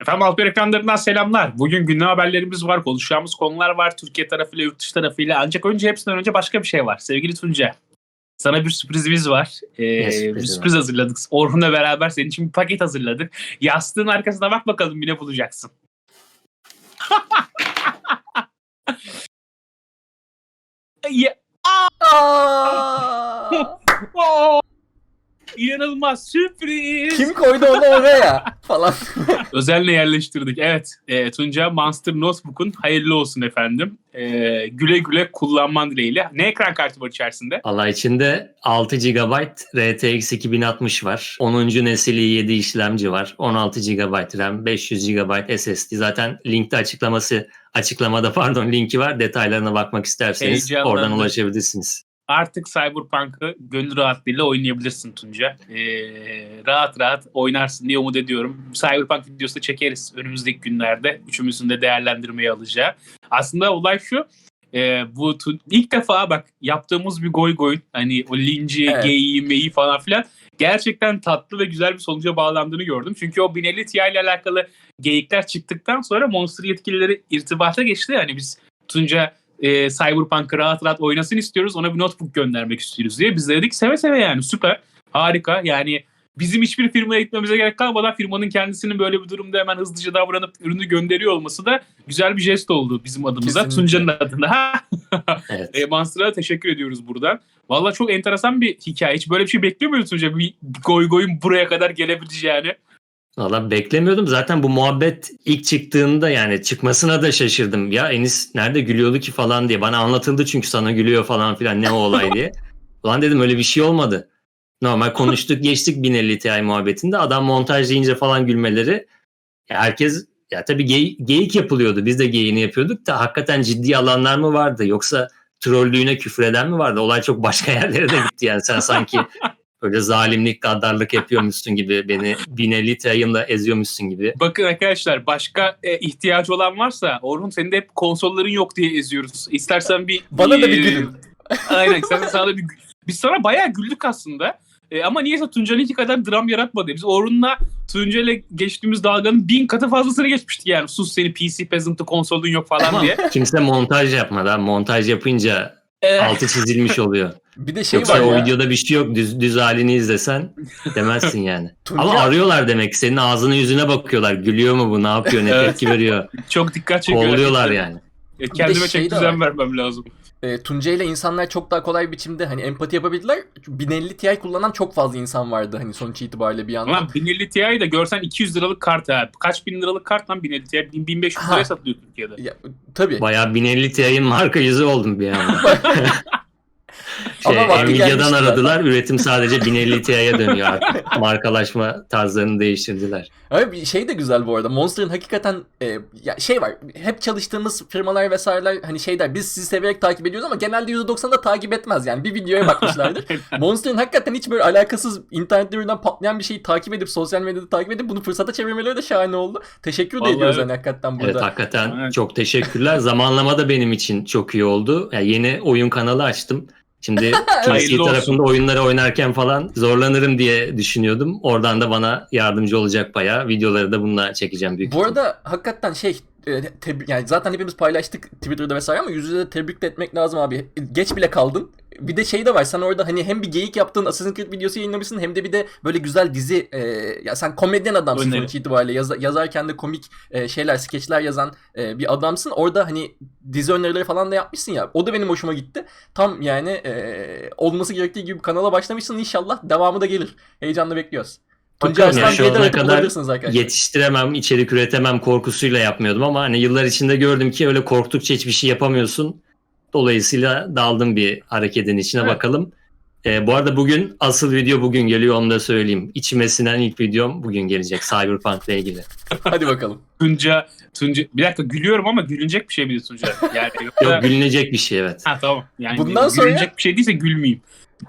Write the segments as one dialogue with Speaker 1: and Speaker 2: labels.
Speaker 1: Efendim Alper ekranlarından selamlar. Bugün gündem haberlerimiz var, konuşacağımız konular var. Türkiye tarafıyla, yurt dışı tarafıyla. Ancak önce hepsinden önce başka bir şey var. Sevgili Tunca, sana bir sürprizimiz var. Ee,
Speaker 2: Ne sürprizi
Speaker 1: bir
Speaker 2: var?
Speaker 1: sürpriz hazırladık. Orhun'la beraber senin için bir paket hazırladık. Yastığın arkasına bak bakalım bir ne bulacaksın. ya! İnanılmaz sürpriz.
Speaker 2: Kim koydu onu oraya falan.
Speaker 1: Özenle yerleştirdik. Evet. E, Tunca Monster Notebook'un hayırlı olsun efendim. E, güle güle kullanman dileğiyle. Ne ekran kartı var içerisinde?
Speaker 2: Allah içinde 6 GB RTX 2060 var. 10. nesil i7 işlemci var. 16 GB RAM, 500 GB SSD. Zaten linkte açıklaması açıklamada pardon linki var. Detaylarına bakmak isterseniz oradan ulaşabilirsiniz.
Speaker 1: Artık Cyberpunk'ı gönül rahatlığıyla oynayabilirsin Tunca. E, rahat rahat oynarsın diye umut ediyorum. Cyberpunk videosu da çekeriz önümüzdeki günlerde. Üçümüzün de değerlendirmeye alacağı. Aslında olay şu. E, bu ilk defa bak yaptığımız bir goy goy hani o linci,
Speaker 2: Evet.
Speaker 1: geyiği, meyi falan filan gerçekten tatlı ve güzel bir sonuca bağlandığını gördüm. Çünkü o 1050 Ti ile alakalı geyikler çıktıktan sonra Monster yetkilileri irtibata geçti. Hani biz Tunca e, Cyberpunk'ı rahat rahat oynasın istiyoruz. Ona bir notebook göndermek istiyoruz diye. Biz de dedik seve seve yani süper. Harika. Yani bizim hiçbir firmaya gitmemize gerek kalmadan firmanın kendisinin böyle bir durumda hemen hızlıca davranıp ürünü gönderiyor olması da güzel bir jest oldu bizim adımıza.
Speaker 2: Kesinlikle.
Speaker 1: Tunca'nın adına.
Speaker 2: Evet.
Speaker 1: e, Monster'a teşekkür ediyoruz buradan. Valla çok enteresan bir hikaye. Hiç böyle bir şey bekliyor muydun Tunca? Bir goy goyun buraya kadar gelebileceğini.
Speaker 2: Valla beklemiyordum. Zaten bu muhabbet ilk çıktığında yani çıkmasına da şaşırdım. Ya Enis nerede gülüyordu ki falan diye. Bana anlatıldı çünkü sana gülüyor falan filan ne o olay diye. Ulan dedim öyle bir şey olmadı. Normal konuştuk geçtik 1050 Ti muhabbetinde. Adam montaj deyince falan gülmeleri. Ya herkes ya tabii gey- geyik yapılıyordu. Biz de geyiğini yapıyorduk da hakikaten ciddi alanlar mı vardı? Yoksa trollüğüne küfreden mi vardı? Olay çok başka yerlere de gitti yani. Sen sanki böyle zalimlik, gaddarlık yapıyormuşsun gibi beni 1050 Ti'ımla eziyormuşsun gibi.
Speaker 1: Bakın arkadaşlar başka e, ihtiyacı olan varsa Orhun senin de hep konsolların yok diye eziyoruz. İstersen bir...
Speaker 2: Bana da bir
Speaker 1: e,
Speaker 2: gülün.
Speaker 1: Aynen istersen sana da bir gül- Biz sana bayağı güldük aslında. E, ama niyeyse Tuncay'ınki kadar dram yaratmadı. Biz Orhun'la Tuncay'la geçtiğimiz dalganın bin katı fazlasını geçmiştik yani. Sus seni PC peasant'ı konsolun yok falan diye.
Speaker 2: kimse montaj yapmadı. ha. Montaj yapınca
Speaker 1: E,
Speaker 2: altı çizilmiş oluyor.
Speaker 3: Bir de şey
Speaker 2: Yoksa
Speaker 3: var
Speaker 2: o
Speaker 3: ya.
Speaker 2: videoda bir şey yok. Düz, düz halini izlesen demezsin yani. Ama arıyorlar demek. Senin ağzına yüzüne bakıyorlar. Gülüyor mu bu? Ne yapıyor? Ne
Speaker 1: Evet.
Speaker 2: tepki veriyor?
Speaker 1: çok dikkat çekiyor.
Speaker 2: Kolluyorlar yani.
Speaker 1: E, kendime
Speaker 3: şey
Speaker 1: çek
Speaker 3: de
Speaker 1: düzen
Speaker 3: var.
Speaker 1: vermem lazım.
Speaker 3: e, Tunca ile insanlar çok daha kolay bir biçimde hani empati yapabildiler. 1050 Ti kullanan çok fazla insan vardı hani sonuç itibariyle bir yandan.
Speaker 1: Ulan 1050 Ti'yi de görsen 200 liralık kart ha. Kaç bin liralık kart lan 1050 Ti? 1500 liraya
Speaker 3: Ha.
Speaker 1: satılıyor Türkiye'de.
Speaker 3: Ya, tabii.
Speaker 2: Bayağı 1050 Ti'nin marka yüzü oldum bir anda. Şey,
Speaker 3: Ama vakti
Speaker 2: Nvidia'dan aradılar. Üretim sadece 1050 Ti'ye dönüyor artık. Markalaşma tarzlarını değiştirdiler.
Speaker 3: Ama bir şey de güzel bu arada. Monster'ın hakikaten e, ya şey var. Hep çalıştığımız firmalar vesaireler hani şey der biz sizi severek takip ediyoruz ama genelde %90'da takip etmez yani. Bir videoya bakmışlardır. Monster'ın hakikaten hiç böyle alakasız internette birden patlayan bir şeyi takip edip sosyal medyada takip edip bunu fırsata çevirmeleri de şahane oldu. Teşekkür de
Speaker 1: Vallahi
Speaker 3: ediyoruz
Speaker 1: evet.
Speaker 3: hani hakikaten
Speaker 2: Evet
Speaker 3: burada.
Speaker 2: hakikaten
Speaker 1: Evet.
Speaker 2: çok teşekkürler. Zamanlama da benim için çok iyi oldu. Yani yeni oyun kanalı açtım. Şimdi PC tarafında oyunları oynarken falan zorlanırım diye düşünüyordum. Oradan da bana yardımcı olacak bayağı. Videoları da bununla çekeceğim büyük
Speaker 3: Bu arada hakikaten şey e, tebrik- yani zaten hepimiz paylaştık Twitter'da vesaire ama yüz yüze de tebrik de etmek lazım abi. Geç bile kaldın. Bir de şey de var sen orada hani hem bir geyik yaptığın Assassin's Creed videosu yayınlamışsın hem de bir de böyle güzel dizi e, ya sen komedyen adamsın sonuç itibariyle Yaza- yazarken de komik e, şeyler skeçler yazan e, bir adamsın. Orada hani dizi önerileri falan da yapmışsın ya o da benim hoşuma gitti. Tam yani e, olması gerektiği gibi kanala başlamışsın inşallah devamı da gelir. Heyecanla bekliyoruz. Tunca Arslan
Speaker 2: şu ana kadar
Speaker 3: arkadaşlar.
Speaker 2: Yetiştiremem, içerik üretemem korkusuyla yapmıyordum ama hani yıllar içinde gördüm ki öyle korktukça hiçbir şey yapamıyorsun. Dolayısıyla daldım bir hareketin içine
Speaker 1: Evet.
Speaker 2: bakalım. Ee, bu arada bugün asıl video bugün geliyor onu da söyleyeyim. İçime sinen ilk videom bugün gelecek Cyberpunk ile ilgili.
Speaker 3: Hadi bakalım.
Speaker 1: Tunca, Tunca, bir dakika gülüyorum ama gülünecek bir şey miydi Tunca? Yani yoksa...
Speaker 2: Yok gülünecek bir şey evet.
Speaker 1: Ha tamam. Yani
Speaker 3: Bundan sonra-
Speaker 1: gülünecek bir şey değilse gülmeyeyim.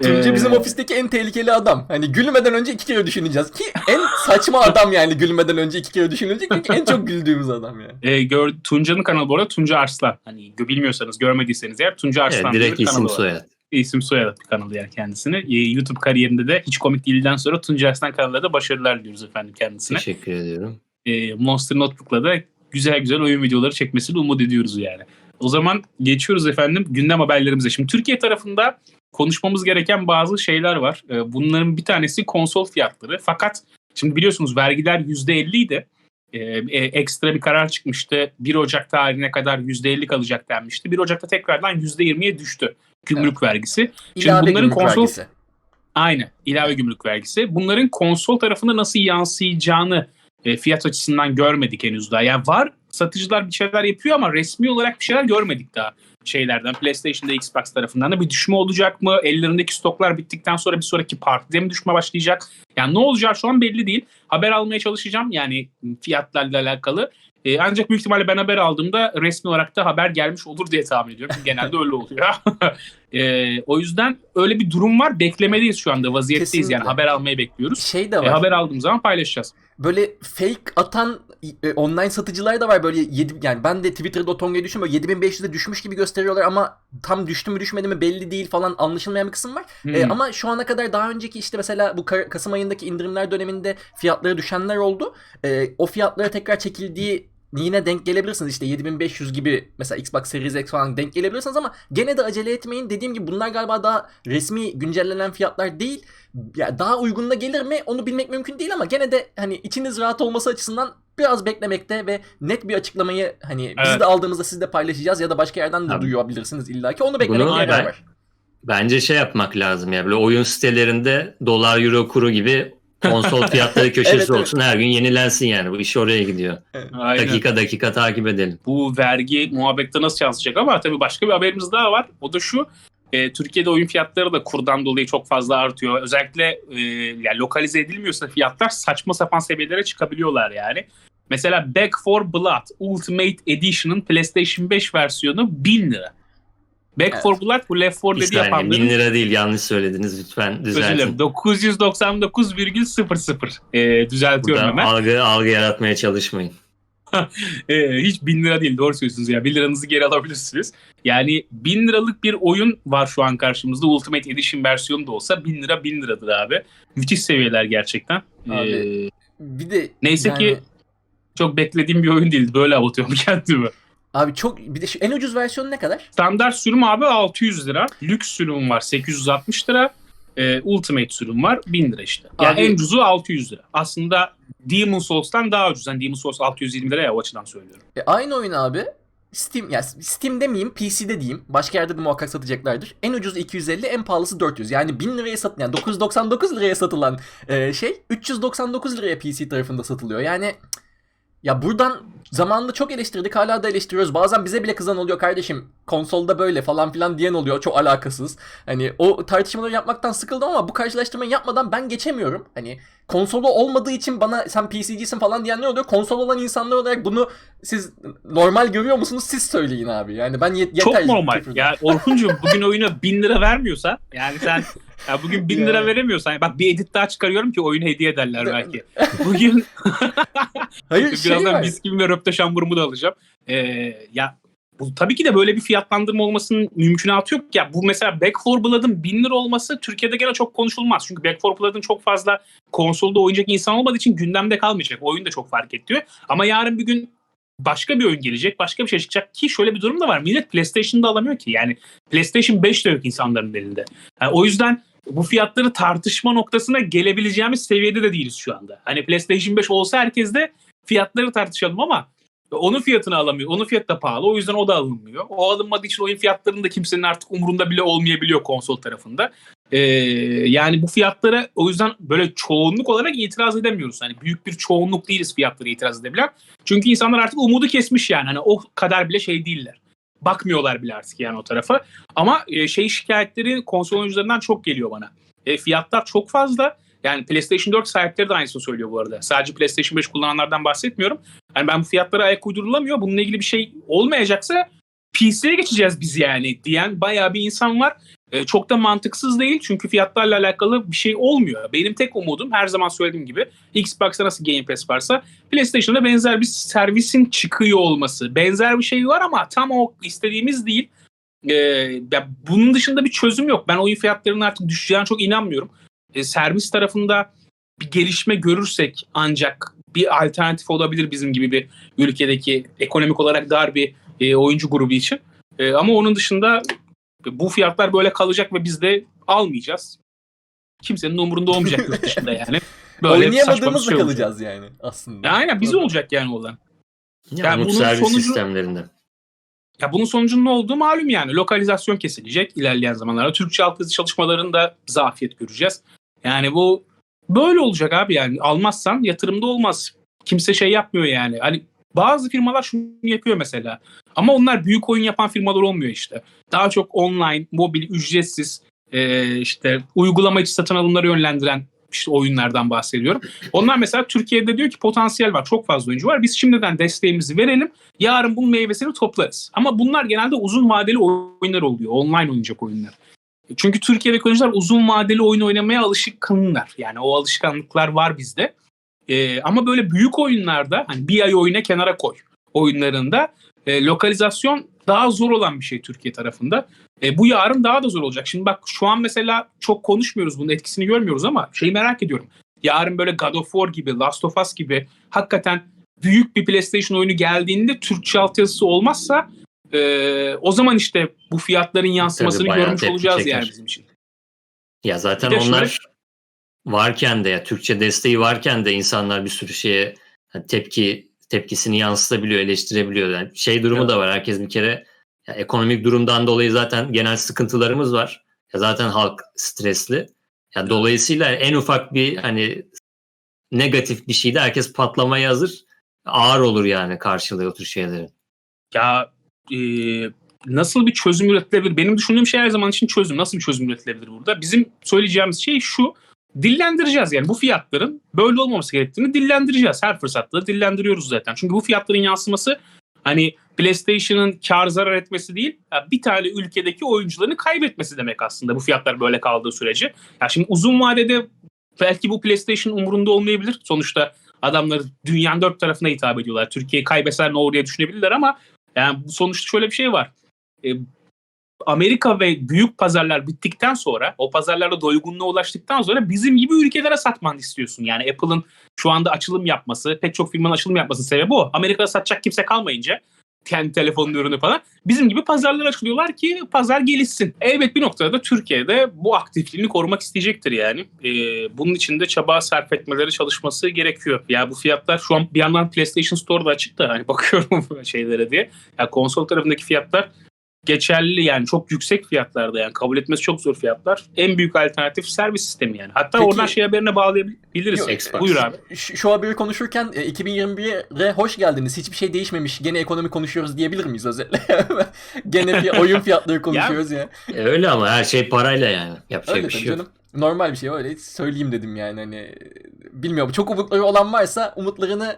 Speaker 3: Tunca
Speaker 1: Ee,
Speaker 3: bizim ofisteki en tehlikeli adam. Hani gülmeden önce iki kere düşüneceğiz. Ki en saçma adam yani gülmeden önce iki kere düşünülecek. Çünkü en çok güldüğümüz adam yani.
Speaker 1: E, gör, Tunca'nın kanalı bu arada Tunca Arslan. Hani gö- bilmiyorsanız, görmediyseniz eğer Tunca
Speaker 2: Evet,
Speaker 1: Arslan diye
Speaker 2: direkt
Speaker 1: bir kanalı
Speaker 2: isim soyad.
Speaker 1: İsim soyadı bir kanalı yani kendisini. E, YouTube kariyerinde de hiç komik değilden sonra Tunca Arslan kanalında da başarılar diliyoruz efendim kendisine.
Speaker 2: Teşekkür ediyorum.
Speaker 1: e, Monster Notebook'la da güzel güzel oyun videoları çekmesini umut ediyoruz yani. O zaman geçiyoruz efendim gündem haberlerimize. Şimdi Türkiye tarafında konuşmamız gereken bazı şeyler var. E, bunların bir tanesi konsol fiyatları. Fakat şimdi biliyorsunuz vergiler %50 idi. E, e, ekstra bir karar çıkmıştı. 1 Ocak tarihine kadar %50 kalacak denmişti. 1 Ocak'ta tekrardan %20'ye düştü gümrük vergisi.
Speaker 3: İlave
Speaker 1: bunların konsol-
Speaker 3: vergisi.
Speaker 1: Aynı ilave gümrük vergisi. Bunların konsol tarafında nasıl yansıyacağını e, fiyat açısından görmedik henüz daha. Yani var satıcılar bir şeyler yapıyor ama resmi olarak bir şeyler görmedik daha şeylerden. PlayStation'da Xbox tarafından da bir düşme olacak mı? Ellerindeki stoklar bittikten sonra bir sonraki partide mi düşme başlayacak? Yani ne olacak şu an belli değil. Haber almaya çalışacağım yani fiyatlarla alakalı. E, ancak büyük ihtimalle ben haber aldığımda resmi olarak da haber gelmiş olur diye tahmin ediyorum. Çünkü genelde öyle oluyor. E, o yüzden öyle bir durum var. Beklemedeyiz şu anda. Vaziyetteyiz
Speaker 3: Kesinlikle.
Speaker 1: yani. Haber almayı bekliyoruz.
Speaker 3: Şey de
Speaker 1: E,
Speaker 3: var.
Speaker 1: haber aldığımız zaman paylaşacağız.
Speaker 3: böyle fake atan e, online satıcılar da var böyle 7 yani ben de Twitter'da o tongaya düştüm böyle 7500'e düşmüş gibi gösteriyorlar ama tam düştü mü düşmedi mi belli değil falan anlaşılmayan bir kısım var. E,
Speaker 1: Hmm.
Speaker 3: ama şu ana kadar daha önceki işte mesela bu Ka- Kasım ayındaki indirimler döneminde fiyatları düşenler oldu. E, o fiyatlara tekrar çekildiği yine denk gelebilirsiniz işte 7500 gibi mesela Xbox Series X falan denk gelebilirsiniz ama gene de acele etmeyin. Dediğim gibi bunlar galiba daha resmi güncellenen fiyatlar değil. Ya daha uygununa gelir mi onu bilmek mümkün değil ama gene de hani içiniz rahat olması açısından biraz beklemekte ve net bir açıklamayı hani biz
Speaker 1: Evet.
Speaker 3: de aldığımızda siz de paylaşacağız ya da başka yerden de
Speaker 2: Tabii.
Speaker 3: duyabilirsiniz illaki. Onu beklemekte
Speaker 2: Bunu
Speaker 3: yarar
Speaker 2: ben-
Speaker 3: var.
Speaker 2: Bence şey yapmak lazım ya böyle oyun sitelerinde dolar euro kuru gibi konsol fiyatları köşesi
Speaker 3: Evet, evet.
Speaker 2: olsun her gün yenilensin yani bu iş oraya gidiyor.
Speaker 1: Aynen.
Speaker 2: Dakika dakika takip edelim.
Speaker 1: Bu vergi muhabbette nasıl yansıyacak ama tabii başka bir haberimiz daha var. O da şu. e, Türkiye'de oyun fiyatları da kurdan dolayı çok fazla artıyor. Özellikle e, yani lokalize edilmiyorsa fiyatlar saçma sapan seviyelere çıkabiliyorlar yani. Mesela Back for Blood Ultimate Edition'ın PlayStation 5 versiyonu 1000 lira. Back
Speaker 3: Evet.
Speaker 1: for Blood bu Left 4
Speaker 2: Bir
Speaker 1: Dead'i yapanların
Speaker 2: bin lira değil yanlış söylediniz lütfen
Speaker 1: özür dilerim
Speaker 2: düzeltin.
Speaker 1: 999,00 e, düzeltiyorum
Speaker 2: Burada
Speaker 1: hemen.
Speaker 2: algı, algı yaratmaya çalışmayın.
Speaker 1: Ee, hiç bin lira değil doğru söylüyorsunuz ya. Bin liranızı geri alabilirsiniz. Yani bin liralık bir oyun var şu an karşımızda. Ultimate Edition versiyonu da olsa bin lira bin liradır abi. Müthiş seviyeler gerçekten.
Speaker 3: Abi,
Speaker 1: Ee,
Speaker 3: Bir de
Speaker 1: neyse
Speaker 3: yani-
Speaker 1: ki çok beklediğim bir oyun değildi. Böyle avutuyorum kendimi.
Speaker 3: Abi çok bir de şu en ucuz versiyonu ne kadar?
Speaker 1: Standart sürüm abi 600 lira. Lüks sürüm var 860 lira. Ee, Ultimate sürüm var 1000 lira işte. Yani
Speaker 3: Abi-
Speaker 1: en ucuzu 600 lira. Aslında Demon Souls'tan daha ucuz. Yani Demon Souls 620 lira ya o açıdan söylüyorum.
Speaker 3: E, aynı oyun abi Steam ya Steam demeyeyim PC'de diyeyim. Başka yerde de muhakkak satacaklardır. En ucuz 250, en pahalısı 400. Yani 1000 liraya sat yani 999 liraya satılan e, şey 399 liraya PC tarafında satılıyor. Yani cık, ya buradan zamanında çok eleştirdik hala da eleştiriyoruz. Bazen bize bile kızan oluyor kardeşim. Konsolda böyle falan filan diyen oluyor. Çok alakasız. Hani o tartışmaları yapmaktan sıkıldım ama bu karşılaştırmayı yapmadan ben geçemiyorum. Hani konsolu olmadığı için bana sen PC'cisin falan diyenler oluyor. Konsol olan insanlar olarak bunu siz normal görüyor musunuz? Siz söyleyin abi. Yani ben yet- yeter.
Speaker 1: Çok normal. Ya Orkuncuğum bugün oyuna 1000 lira vermiyorsan yani sen ya bugün 1000 lira veremiyorsan bak bir edit daha çıkarıyorum ki oyunu hediye ederler belki. Bugün
Speaker 3: Hayır şey
Speaker 1: birazdan
Speaker 3: var.
Speaker 1: bisküvi ve röpte şamburumu da alacağım. Ee, ya bu, tabii ki de böyle bir fiyatlandırma olmasının mümkünatı yok. Ya bu mesela Back 4 Blood'ın 1000 lira olması Türkiye'de gene çok konuşulmaz. Çünkü Back 4 Blood'ın çok fazla konsolda oynayacak insan olmadığı için gündemde kalmayacak. Oyun da çok fark ediyor. Ama yarın bir gün başka bir oyun gelecek, başka bir şey çıkacak ki şöyle bir durum da var. Millet PlayStation'da alamıyor ki. Yani PlayStation 5 de yok insanların elinde. Yani o yüzden bu fiyatları tartışma noktasına gelebileceğimiz seviyede de değiliz şu anda. Hani PlayStation 5 olsa herkes de fiyatları tartışalım ama onun fiyatını alamıyor. Onun fiyatı da pahalı. O yüzden o da alınmıyor. O alınmadığı için oyun fiyatlarının da kimsenin artık umurunda bile olmayabiliyor konsol tarafında. Ee, yani bu fiyatlara o yüzden böyle çoğunluk olarak itiraz edemiyoruz. Hani büyük bir çoğunluk değiliz fiyatlara itiraz edebilen. Çünkü insanlar artık umudu kesmiş yani. Hani o kadar bile şey değiller. Bakmıyorlar bile artık yani o tarafa. Ama e, şey şikayetleri konsol oyuncularından çok geliyor bana. E, fiyatlar çok fazla. Yani PlayStation 4 sahipleri de aynısını söylüyor bu arada. Sadece PlayStation 5 kullananlardan bahsetmiyorum. Yani ben bu fiyatlara ayak uydurulamıyor. Bununla ilgili bir şey olmayacaksa PC'ye geçeceğiz biz yani diyen bayağı bir insan var. E, çok da mantıksız değil çünkü fiyatlarla alakalı bir şey olmuyor. Benim tek umudum her zaman söylediğim gibi Xbox'ta nasıl Game Pass varsa PlayStation'da benzer bir servisin çıkıyor olması. Benzer bir şey var ama tam o istediğimiz değil. E, ya bunun dışında bir çözüm yok. Ben oyun fiyatlarının artık düşeceğine çok inanmıyorum. E, servis tarafında bir gelişme görürsek ancak bir alternatif olabilir bizim gibi bir ülkedeki ekonomik olarak dar bir e, oyuncu grubu için. E, ama onun dışında bu fiyatlar böyle kalacak ve biz de almayacağız. Kimsenin umurunda olmayacak yurt dışında yani. Böyle
Speaker 3: Oynayamadığımızla
Speaker 1: şey olacak.
Speaker 3: kalacağız yani aslında.
Speaker 1: Ya aynen bize olacak yani olan.
Speaker 2: Yani,
Speaker 1: Yani bunun
Speaker 2: servis
Speaker 1: sonucu-
Speaker 2: sistemlerinde.
Speaker 1: Ya bunun sonucunun ne olduğu malum yani. Lokalizasyon kesilecek ilerleyen zamanlarda. Türkçe altyazı çalışmalarında zafiyet göreceğiz. Yani bu böyle olacak abi yani. Almazsan yatırımda olmaz. Kimse şey yapmıyor yani. Hani bazı firmalar şunu yapıyor mesela. Ama onlar büyük oyun yapan firmalar olmuyor işte. Daha çok online, mobil, ücretsiz e, işte uygulama içi satın alımları yönlendiren işte oyunlardan bahsediyorum. Onlar mesela Türkiye'de diyor ki potansiyel var. Çok fazla oyuncu var. Biz şimdiden desteğimizi verelim. Yarın bunun meyvesini toplarız. Ama bunlar genelde uzun vadeli oyunlar oluyor. Online oynayacak oyunlar. Çünkü Türkiye'deki oyuncular uzun vadeli oyun oynamaya alışkanlar. Yani o alışkanlıklar var bizde. Ee, ama böyle büyük oyunlarda hani bir ay oyuna kenara koy oyunlarında e, lokalizasyon daha zor olan bir şey Türkiye tarafında. E, bu yarın daha da zor olacak. Şimdi bak şu an mesela çok konuşmuyoruz bunun etkisini görmüyoruz ama şeyi merak ediyorum. Yarın böyle God of War gibi, Last of Us gibi hakikaten büyük bir PlayStation oyunu geldiğinde Türkçe altyazısı olmazsa e, o zaman işte bu fiyatların yansımasını görmüş olacağız
Speaker 2: çeker.
Speaker 1: yani bizim için.
Speaker 2: Ya zaten onlar
Speaker 1: şöyle-
Speaker 2: varken de ya Türkçe desteği varken de insanlar bir sürü şeye tepki tepkisini yansıtabiliyor, eleştirebiliyor. Yani şey durumu
Speaker 1: Evet.
Speaker 2: da var. Herkes bir kere ya ekonomik durumdan dolayı zaten genel sıkıntılarımız var. Ya zaten halk stresli. Ya dolayısıyla en ufak bir hani negatif bir şeyde herkes patlamaya hazır. Ağır olur yani karşılığı o tür şeylerin.
Speaker 1: Ya e, nasıl bir çözüm üretilebilir? Benim düşündüğüm şey her zaman için çözüm. Nasıl bir çözüm üretilebilir burada? Bizim söyleyeceğimiz şey şu. Dillendireceğiz yani bu fiyatların böyle olmaması gerektiğini dillendireceğiz. Her fırsatta dillendiriyoruz zaten. Çünkü bu fiyatların yansıması hani PlayStation'ın kar zarar etmesi değil, bir tane ülkedeki oyuncularını kaybetmesi demek aslında bu fiyatlar böyle kaldığı sürece. Ya şimdi uzun vadede belki bu PlayStation umurunda olmayabilir. Sonuçta adamlar dünyanın dört tarafına hitap ediyorlar. Türkiye'yi kaybetseler ne diye düşünebilirler ama yani sonuçta şöyle bir şey var. E, Amerika ve büyük pazarlar bittikten sonra, o pazarlarda doygunluğa ulaştıktan sonra bizim gibi ülkelere satman istiyorsun. Yani Apple'ın şu anda açılım yapması, pek çok firmanın açılım yapması sebebi o. Amerika'da satacak kimse kalmayınca kendi telefonun ürünü falan. Bizim gibi pazarlar açılıyorlar ki pazar gelişsin. Elbet bir noktada da Türkiye'de bu aktifliğini korumak isteyecektir yani. Ee, bunun için de çaba sarf etmeleri gerekiyor. Ya bu fiyatlar şu an bir yandan PlayStation Store'da açık da hani bakıyorum şeylere diye. Ya konsol tarafındaki fiyatlar geçerli yani çok yüksek fiyatlarda yani kabul etmesi çok zor fiyatlar. En büyük alternatif servis sistemi yani. Hatta
Speaker 3: Peki-
Speaker 1: oradan şey haberine bağlayabiliriz.
Speaker 3: Yok.
Speaker 1: Buyur abi.
Speaker 3: Şu, şu haberi konuşurken e, 2021'e hoş geldiniz. Hiçbir şey değişmemiş. Gene ekonomi konuşuyoruz diyebilir miyiz özetle? Gene bir oyun fiyatları konuşuyoruz ya.
Speaker 2: E öyle ama her şey parayla yani. Yapacak
Speaker 3: Öyle
Speaker 2: bir şey
Speaker 3: tabii
Speaker 2: yok.
Speaker 3: canım. Normal bir şey öyle söyleyeyim dedim yani hani bilmiyorum çok umutları olan varsa umutlarını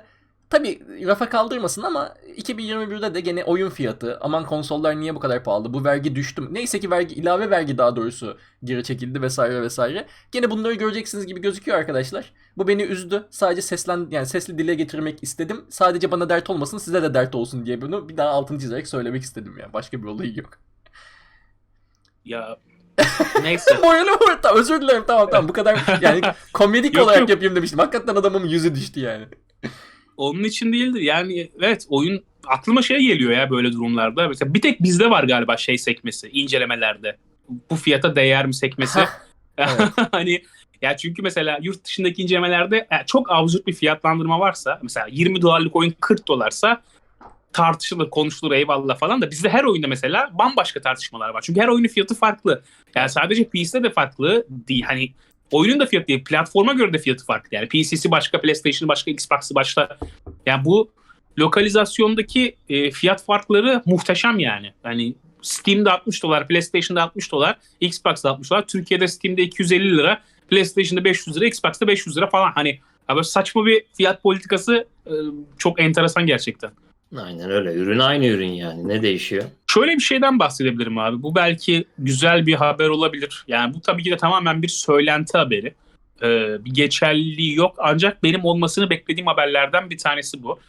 Speaker 3: tabi rafa kaldırmasın ama 2021'de de gene oyun fiyatı aman konsollar niye bu kadar pahalı bu vergi düştü mü? neyse ki vergi ilave vergi daha doğrusu geri çekildi vesaire vesaire gene bunları göreceksiniz gibi gözüküyor arkadaşlar bu beni üzdü sadece seslen yani sesli dile getirmek istedim sadece bana dert olmasın size de dert olsun diye bunu bir daha altını çizerek söylemek istedim yani başka bir olayı yok.
Speaker 1: Ya neyse.
Speaker 3: Morali. Tamam, özür dilerim tamam tamam bu kadar yani komedik
Speaker 1: Yok,
Speaker 3: olarak
Speaker 1: yok.
Speaker 3: yapayım demiştim. Hakikaten adamın yüzü düştü yani.
Speaker 1: Onun için değildir. Yani evet oyun aklıma şey geliyor ya böyle durumlarda. Mesela bir tek bizde var galiba şey sekmesi incelemelerde. Bu fiyata değer mi sekmesi. hani ya çünkü mesela yurt dışındaki incelemelerde ya çok absürt bir fiyatlandırma varsa mesela 20 dolarlık oyun 40 dolarsa tartışılır, konuşulur eyvallah falan da bizde her oyunda mesela bambaşka tartışmalar var. Çünkü her oyunun fiyatı farklı. Yani sadece PC'de de farklı değil. Hani oyunun da fiyatı değil, platforma göre de fiyatı farklı. Yani PC'si başka, PlayStation'ı başka, Xbox'ı başka. Yani bu lokalizasyondaki e, fiyat farkları muhteşem yani. Yani Steam'de 60 dolar, PlayStation'da 60 dolar, Xbox'da 60 dolar. Türkiye'de Steam'de 250 lira, PlayStation'da 500 lira, Xbox'ta 500 lira falan. Hani ya böyle saçma bir fiyat politikası e, çok enteresan gerçekten.
Speaker 2: Aynen öyle. Ürün aynı ürün yani. Ne değişiyor?
Speaker 1: Şöyle bir şeyden bahsedebilirim abi. Bu belki güzel bir haber olabilir. Yani bu tabii ki de tamamen bir söylenti haberi. Ee, bir geçerliliği yok. Ancak benim olmasını beklediğim haberlerden bir tanesi bu.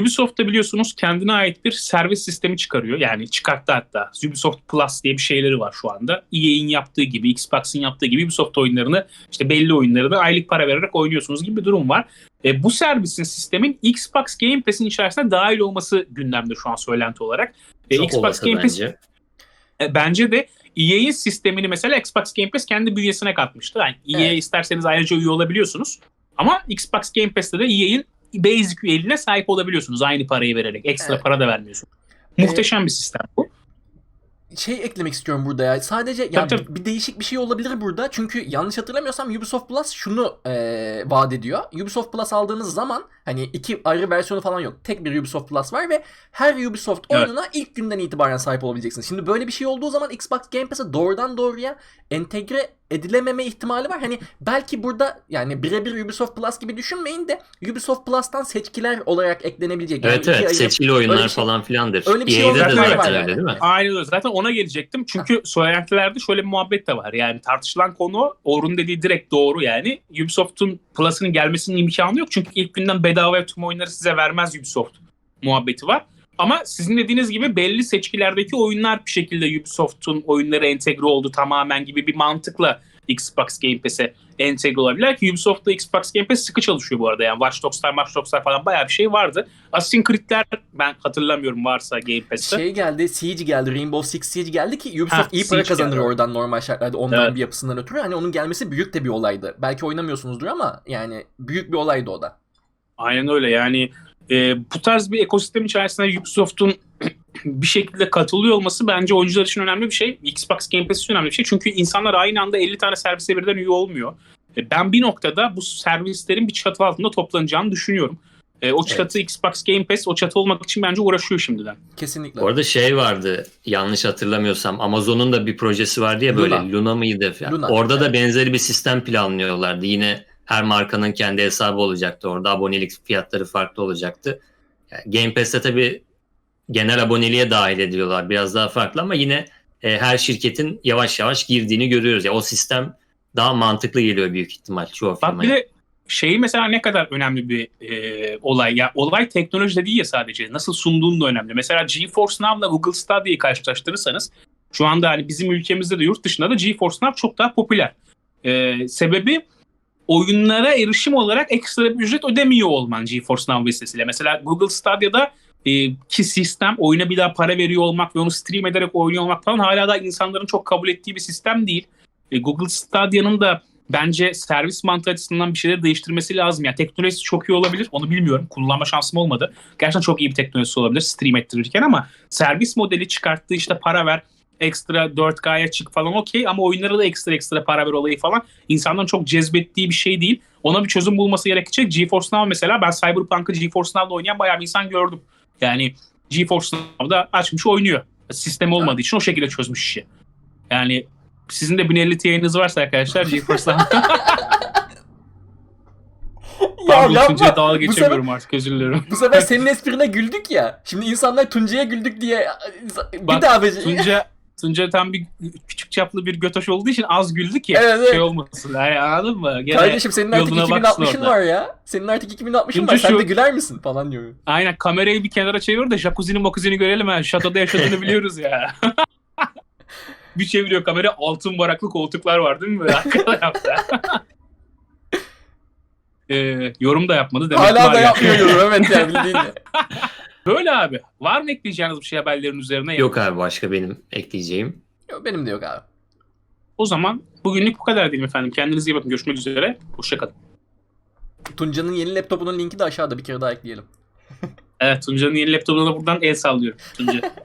Speaker 1: Ubisoft da biliyorsunuz kendine ait bir servis sistemi çıkarıyor. Yani çıkarttı hatta. Ubisoft Plus diye bir şeyleri var şu anda. EA'in yaptığı gibi, Xbox'ın yaptığı gibi Ubisoft oyunlarını işte belli oyunlarını aylık para vererek oynuyorsunuz gibi bir durum var. E, bu servisin sistemin Xbox Game Pass'in içerisine dahil olması gündemde şu an söylenti olarak. E,
Speaker 2: Çok
Speaker 1: Xbox Game Pass
Speaker 2: bence.
Speaker 1: e, bence de EA'in sistemini mesela Xbox Game Pass kendi bünyesine katmıştı. Yani EA
Speaker 3: Evet.
Speaker 1: isterseniz ayrıca üye olabiliyorsunuz. Ama Xbox Game Pass'te de EA'in basic üyeliğine sahip olabiliyorsunuz aynı parayı vererek. Ekstra
Speaker 3: Evet.
Speaker 1: para da vermiyorsunuz.
Speaker 3: Ee,
Speaker 1: Muhteşem bir sistem bu.
Speaker 3: şey eklemek istiyorum burada ya. Sadece ya
Speaker 1: tabii.
Speaker 3: bir- bir değişik bir şey olabilir burada. Çünkü yanlış hatırlamıyorsam Ubisoft Plus şunu eee vaat ediyor. Ubisoft Plus aldığınız zaman hani iki ayrı versiyonu falan yok. Tek bir Ubisoft Plus var ve her Ubisoft
Speaker 1: Evet.
Speaker 3: oyununa ilk günden itibaren sahip olabileceksiniz. Şimdi böyle bir şey olduğu zaman Xbox Game Pass'e doğrudan doğruya entegre edilememe ihtimali var. Hani belki burada yani birebir Ubisoft Plus gibi düşünmeyin de Ubisoft Plus'tan seçkiler olarak eklenebilecek. Yani
Speaker 2: Evet evet
Speaker 3: Öyle
Speaker 2: oyunlar
Speaker 3: şey-
Speaker 2: falan filandır.
Speaker 3: öyle bir şey
Speaker 2: EA'de de zaten
Speaker 1: var
Speaker 2: öyle
Speaker 3: yani.
Speaker 2: değil mi?
Speaker 1: Aynen öyle. Zaten ona gelecektim. Çünkü söylentilerde şöyle bir muhabbet de var. Yani tartışılan konu Orhun dediği direkt doğru yani. Ubisoft'un Plus'ın gelmesinin imkanı yok. Çünkü ilk günden bedava tüm oyunları size vermez Ubisoft muhabbeti var. Ama sizin dediğiniz gibi belli seçkilerdeki oyunlar bir şekilde Ubisoft'un oyunları entegre oldu tamamen gibi bir mantıkla Xbox Game Pass'e entegre olabilirler ki Ubisoft'ta Xbox Game Pass sıkı çalışıyor bu arada yani Watch Dogs'lar, Watch Dogs'lar falan bayağı bir şey vardı. Assassin's Creed'ler ben hatırlamıyorum varsa Game Pass'te.
Speaker 3: Şey geldi, Siege geldi, Rainbow Six Siege geldi ki Ubisoft
Speaker 1: Ha,
Speaker 3: iyi para
Speaker 1: Siege
Speaker 3: kazanır
Speaker 1: geldi.
Speaker 3: oradan normal şartlarda online
Speaker 1: Evet.
Speaker 3: bir yapısından ötürü. Hani onun gelmesi büyük de bir olaydı. Belki oynamıyorsunuzdur ama yani büyük bir olaydı o da.
Speaker 1: Aynen öyle yani e, bu tarz bir ekosistem içerisinde Ubisoft'un bir şekilde katılıyor olması bence oyuncular için önemli bir şey. Xbox Game Pass için önemli bir şey. Çünkü insanlar aynı anda 50 tane servise birden üye olmuyor. E, ben bir noktada bu servislerin bir çatı altında toplanacağını düşünüyorum. E, o çatı Xbox Game Pass o çatı olmak için bence uğraşıyor şimdiden.
Speaker 3: Kesinlikle.
Speaker 2: Bu arada şey vardı yanlış hatırlamıyorsam Amazon'un da bir projesi vardı ya böyle
Speaker 3: Luna.
Speaker 2: Luna, mıydı? falan.
Speaker 3: Luna,
Speaker 2: Orada da
Speaker 3: evet.
Speaker 2: benzeri bir sistem planlıyorlardı. Yine her markanın kendi hesabı olacaktı. Orada abonelik fiyatları farklı olacaktı. Yani Game Pass'te tabii genel aboneliğe dahil ediyorlar. Biraz daha farklı ama yine e, her şirketin yavaş yavaş girdiğini görüyoruz. Ya o sistem daha mantıklı geliyor büyük ihtimal çoğu
Speaker 1: Bak bir
Speaker 2: firmaya.
Speaker 1: de şeyi mesela ne kadar önemli bir e, olay. Ya olay teknolojide değil ya sadece. Nasıl sunduğun da önemli. Mesela GeForce Now'la Google Stadia'yı karşılaştırırsanız şu anda hani bizim ülkemizde de yurt dışında da GeForce Now çok daha popüler. E, sebebi oyunlara erişim olarak ekstra bir ücret ödemiyor olman GeForce Now vesilesiyle. Mesela Google Stadia'da e, ki sistem oyuna bir daha para veriyor olmak ve onu stream ederek oynuyor olmak falan hala da insanların çok kabul ettiği bir sistem değil. E, Google Stadia'nın da bence servis mantığı açısından bir şeyleri değiştirmesi lazım. Yani teknolojisi çok iyi olabilir. Onu bilmiyorum. Kullanma şansım olmadı. Gerçekten çok iyi bir teknolojisi olabilir stream ettirirken ama servis modeli çıkarttığı işte para ver ekstra 4K'ya çık falan okey ama oyunlara da ekstra ekstra para ver olayı falan insanların çok cezbettiği bir şey değil. Ona bir çözüm bulması gerekecek. GeForce Now mesela ben Cyberpunk'ı GeForce Now'da oynayan bayağı bir insan gördüm. Yani GeForce Now'da açmış oynuyor. Sistem olmadığı için o şekilde çözmüş işi. Yani sizin de 1050 yayınınız varsa arkadaşlar GeForce Now Pardon Tuncay'a dalga
Speaker 3: Bu sefer,
Speaker 1: geçemiyorum artık özür dilerim.
Speaker 3: bu sefer senin esprine güldük ya. Şimdi insanlar Tuncay'a güldük diye bir
Speaker 1: Bak,
Speaker 3: daha be-
Speaker 1: Tunca Tunca tam bir küçük çaplı bir götoş olduğu için az güldü ki
Speaker 3: Evet, evet.
Speaker 1: şey olmasın. Yani anladın mı? Gene
Speaker 3: Kardeşim senin artık
Speaker 1: yoluna baksın
Speaker 3: 2060'ın
Speaker 1: orada.
Speaker 3: var ya. Senin artık 2060'ın
Speaker 1: Tunca
Speaker 3: var. Sen
Speaker 1: şu-
Speaker 3: de güler misin falan diyor.
Speaker 1: aynen kamerayı bir kenara çevir de jacuzzi'nin makuzini görelim ha. Şatoda yaşadığını biliyoruz ya. bir çeviriyor kamera altın varaklı koltuklar var değil mi? Arka tarafta. ee, yorum da yapmadı. Demek
Speaker 3: Hala da
Speaker 1: ya.
Speaker 3: yapmıyorum evet ya bildiğin.
Speaker 1: Böyle abi. Var mı ekleyeceğiniz bir şey haberlerin üzerine?
Speaker 2: Yok abi başka benim ekleyeceğim.
Speaker 3: Yok, benim de yok abi.
Speaker 1: O zaman bugünlük bu kadar diyelim efendim. Kendinize iyi bakın. Görüşmek üzere. Hoşçakalın.
Speaker 3: Tunca'nın yeni laptopunun linki de aşağıda bir kere daha ekleyelim.
Speaker 1: Evet Tunca'nın yeni laptopuna da buradan el sallıyorum. Tunca.